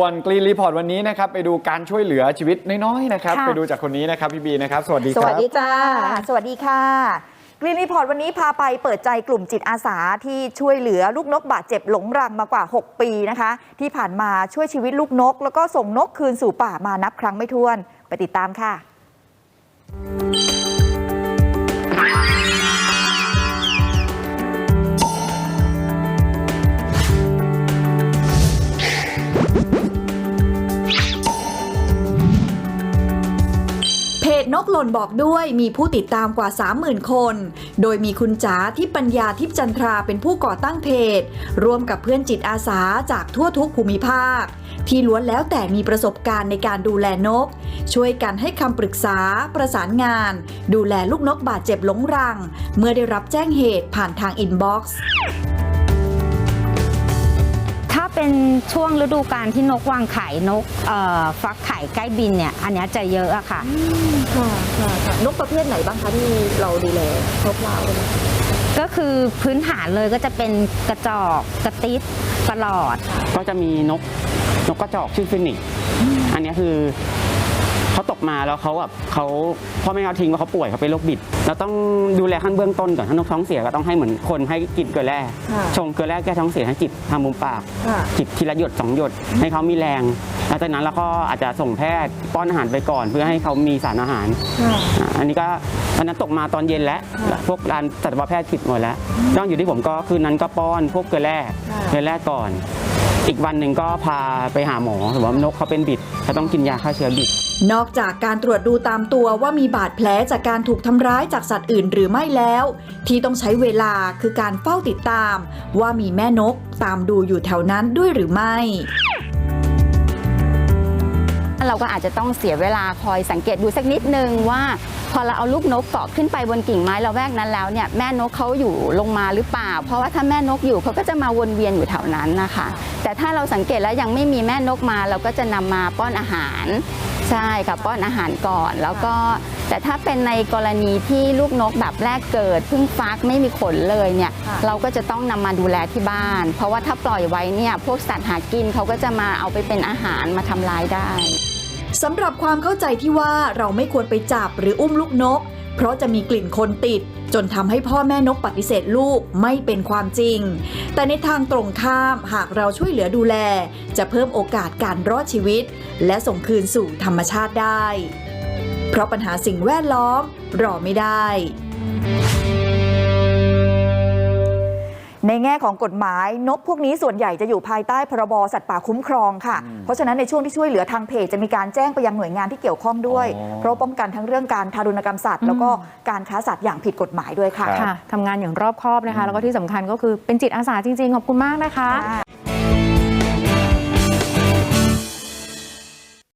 ส่วนกรีนรีพอร์ตวันนี้นะครับไปดูการช่วยเหลือชีวิตน้อยๆนะครับ ค่ะ ไปดูจากคนนี้นะครับพี่บีนะครับ สวัสดีสควัรัสบ ดีจ้า สวัสดีค่ะกรีนรีพอร์ตวันนี้พาไปเปิดใจกลุ่มจิตอาสาที่ช่วยเหลือลูกนกบาดเจ็บหลงรังมากว่า 6 ปีนะคะ ที่ผ่านมาช่วยชีวิตลูกนก แล้วก็ส่งนกคืนสู่ป่ามานับครั้งไม่ถ้วน ไปติดตามค่ะ จนกหล่นบอกด้วยมีผู้ติดตามกว่า 30,000 คน โดยมีคุณจ๋าที่ปัญญาทิพย์จันทราเป็นผู้ก่อตั้งเพจร่วมกับเพื่อนจิตอาสาจากทั่วทุกภูมิภาค ที่ล้วนแล้วแต่มีประสบการณ์ในการดูแลนก ช่วยกันให้คำปรึกษา ประสานงาน ดูแลลูกนกบาดเจ็บหลงรัง เมื่อได้รับแจ้งเหตุผ่านทางอินบ็อกซ์ เป็นช่วงฤดูการที่นกวางไข่นกเอ่อฟักไข่ใกล้บินเนี่ยอันเนี้ยจะเยอะอะค่ะค่ะค่ะค่ะนกประเภทไหนบ้างคะที่เราดูแลครบเราเลยก็คือพื้นฐานเลยก็จะเป็นกระจอกกระติดกระหลอด ก็จะมีนกนกกระจอกชื่อฟินิกซ์อันเนี้ยคือเขาตก มาแล้วเขาแบบเขาพ่อแม่เขาทิ้งว่าเขาป่วยเขาเป็นโรคบิดเราต้องดูแลขั้นเบื้องต้นก่อนถ้านกท้องเสียก็ต้องให้เหมือนคนให้กินเกลือแร่ค่ะชงเกลือแร่แก้ท้องเสียให้จิบทางมุมปากค่ะจิบทีละหยดสองหยดให้เขามีแรงหลังจากนั้นเราก็อาจจะส่งแพทย์ป้อนอาหารไปก่อน เพื่อให้เขามีสารอาหารค่ะอ่าอันนี้ก็วันนั้นตกมาตอนเย็นแล้วค่ะพวกร้านสัตวแพทย์ปิดหมดแล้วต้องอยู่ที่ผมก็คืนนั้นก็ป้อนพวกเกลือแร่ค่ะเกลือแร่ก่อน อีกวันหนึ่งก็พาไปหาหมอหรือว่านกเขาเป็นบิดเขาต้องกินยาฆ่าเชื้อบิด นอกจากการตรวจดูตามตัวว่ามีบาดแผลจากการถูกทำร้ายจากสัตว์อื่นหรือไม่แล้ว ที่ต้องใช้เวลาคือการเฝ้าติดตาม ว่ามีแม่นกตามดูอยู่แถวนั้นด้วยหรือไม่ เราก็อาจจะต้องเสียเวลาคอยสังเกตดูสักนิดนึงว่า พอเราเอาลูกนกเกาะขึ้นไปบนกิ่งไม้ระแวกนั้นแล้วเนี่ยแม่นกเขาอยู่ลงมาหรือเปล่า เพราะว่าถ้าแม่นกอยู่เขาก็จะมาวนเวียนอยู่แถวนั้นนะคะ แต่ถ้าเราสังเกตแล้วยังไม่มีแม่นกมาเราก็จะนำมาป้อนอาหารใช่ค่ะป้อนอาหารก่อนแล้วก็แต่ถ้าเป็นในกรณีที่ลูกนกแบบแรกเกิดเพิ่งฟักไม่มีขนเลยเนี่ยค่ะเราก็จะต้องนำมาดูแลที่บ้าน เพราะว่าถ้าปล่อยไว้เนี่ยพวกสัตว์หากินเขาก็จะมาเอาไปเป็นอาหารมาทำลายได้ สำหรับความเข้าใจที่ว่าเราไม่ควรไปจับหรืออุ้มลูกนก เพราะจะมีกลิ่นคนติด จนทำให้พ่อแม่นกปฏิเสธลูกไม่เป็นความจริง แต่ในทางตรงข้ามหากเราช่วยเหลือดูแล จะเพิ่มโอกาสการรอดชีวิต และส่งคืนสู่ธรรมชาติได้ เพราะปัญหาสิ่งแวดล้อมรอไม่ได้ แง่ของกฎหมายนกพวกนี้ส่วนใหญ่จะอยู่ภายใต้พรบสัตว์ป่าคุ้มครองค่ะ เพราะฉะนั้นในช่วงที่ช่วยเหลือทางเพจจะมีการแจ้งไปยังหน่วยงานที่เกี่ยวข้องด้วยอ๋อเพราะป้องกันทั้งเรื่องการทารุณกรรมสัตว์แล้วก็การค้าสัตว์อย่างผิดกฎหมายด้วยค่ะครับค่ะทำงานอย่างรอบคอบนะคะ แล้วก็ที่สำคัญก็คือเป็นจิตอาสาจริงๆขอบคุณมากนะคะค่ะ